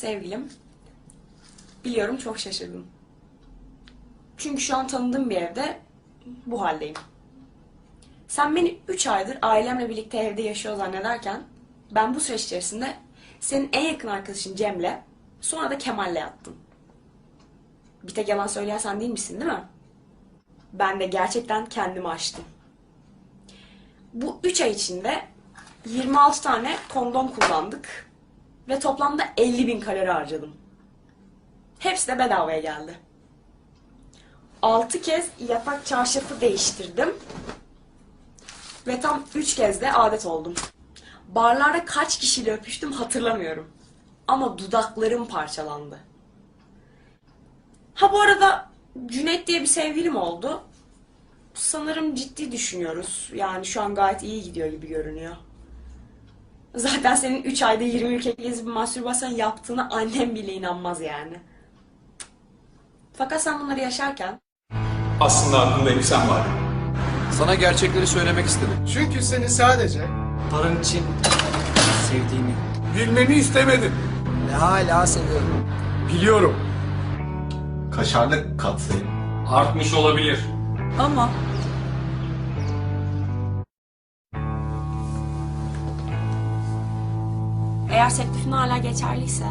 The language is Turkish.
Sevgilim, biliyorum çok şaşırdım. Çünkü şu an tanıdığım bir evde bu haldeyim. Sen beni 3 aydır ailemle birlikte evde yaşıyor zannederken ben bu süreç içerisinde senin en yakın arkadaşın Cem'le sonra da Kemal'le yattım. Bir tek yalan söyleyen sen değil misin değil mi? Ben de gerçekten kendimi aştım. Bu 3 ay içinde 26 tane kondom kullandık ve toplamda 50 bin kalori harcadım. Hepsi de bedavaya geldi. 6 kez yatak çarşafı değiştirdim ve tam 3 kez de adet oldum. Barlarda kaç kişiyle öpüştüm hatırlamıyorum. Ama dudaklarım parçalandı. Ha bu arada Cüneyt diye bir sevgilim oldu. Sanırım ciddi düşünüyoruz. Yani şu an gayet iyi gidiyor gibi görünüyor. Zaten senin 3 ayda 20 ülke gezip mastürbasyon yaptığına annem bile inanmaz yani. Fakat sen bunları yaşarken Aslında aklımda hep sen var. Sana gerçekleri söylemek istedim. Çünkü seni sadece Param için sevdiğimi Bilmeni istemedim. ve hala seviyorum. Biliyorum. Kaşarlı katsayım. Artmış olabilir. ama eğer teklifin hala geçerliyse